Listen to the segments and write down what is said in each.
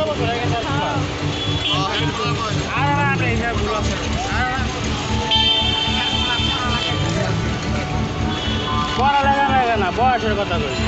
ষোলো বছর হয়ে গেছে আর আমরা ইন্ডিয়ার ভুল আছে পড়ালেখা লাগে না, বয়সের কথা বলছি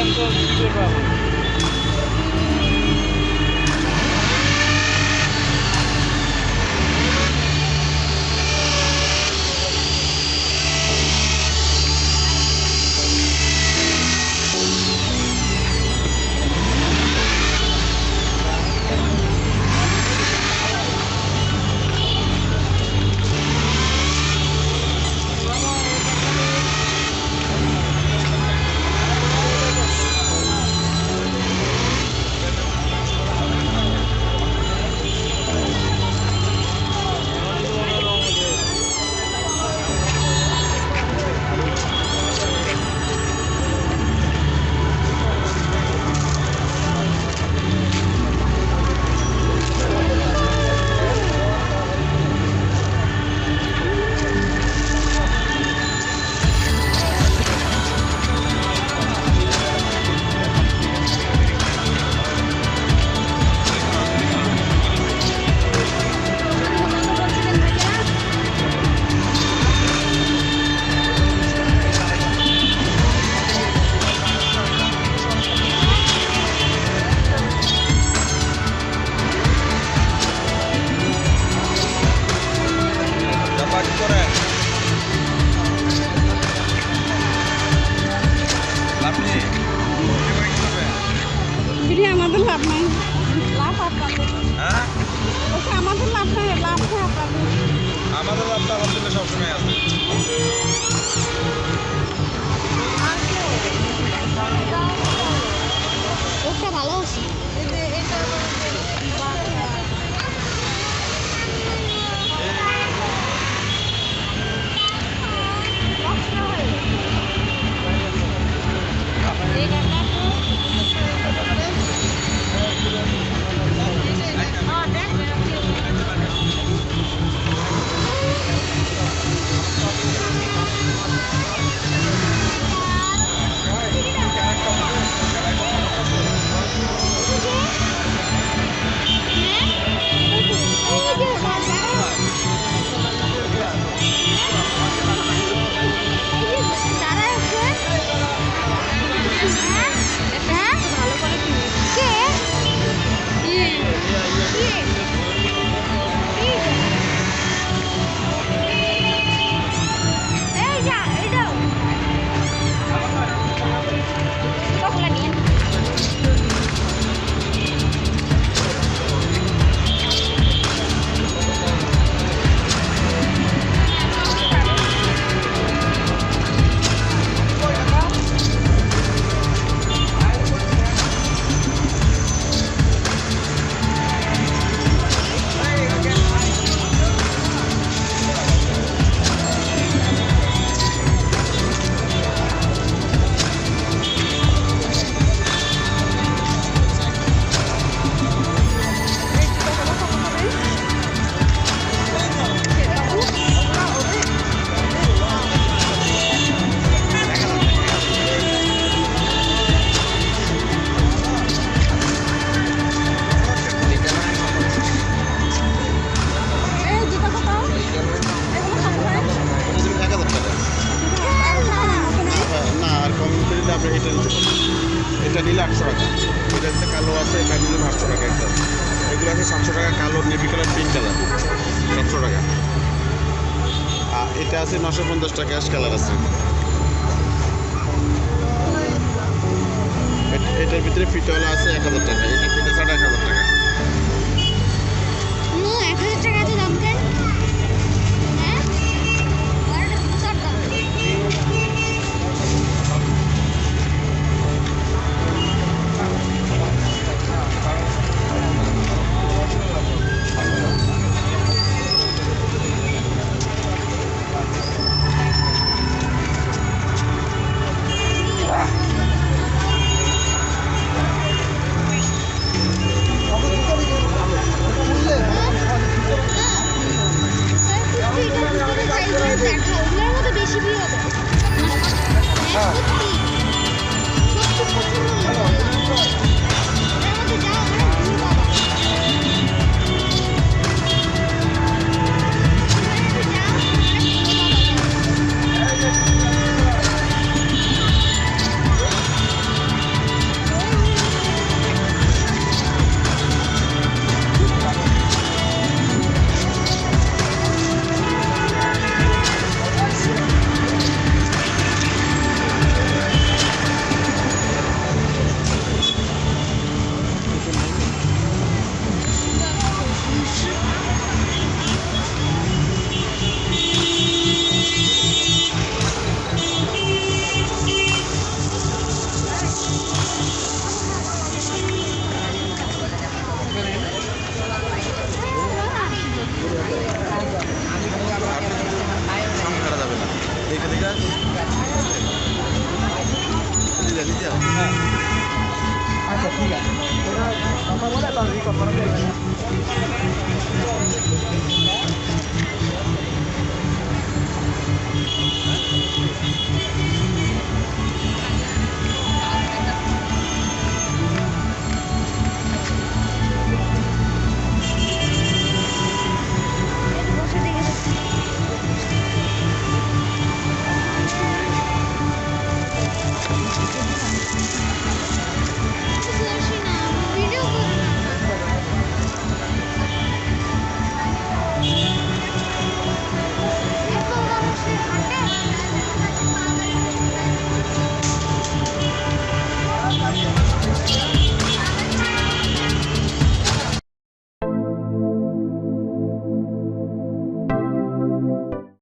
Obrigado todos. আমাদের লাভটা আলহামদুলিল্লাহ সবসময় আছে আপনি এটা নিতে এটা নিলে আটশো টাকা। এটা হচ্ছে কালো আছে, এটা নিলে আটশো টাকা একটা। এগুলো আছে সাতশো টাকা, কালো নেভি কালার পিঙ্ক কালার। সাতশো টাকা। আর এটা আছে নশো পঞ্চাশ টাকা, অ্যাশ কালার আছে। এটার ভিতরে ফিটওয়ালা আছে এক হাজার টাকা। এটা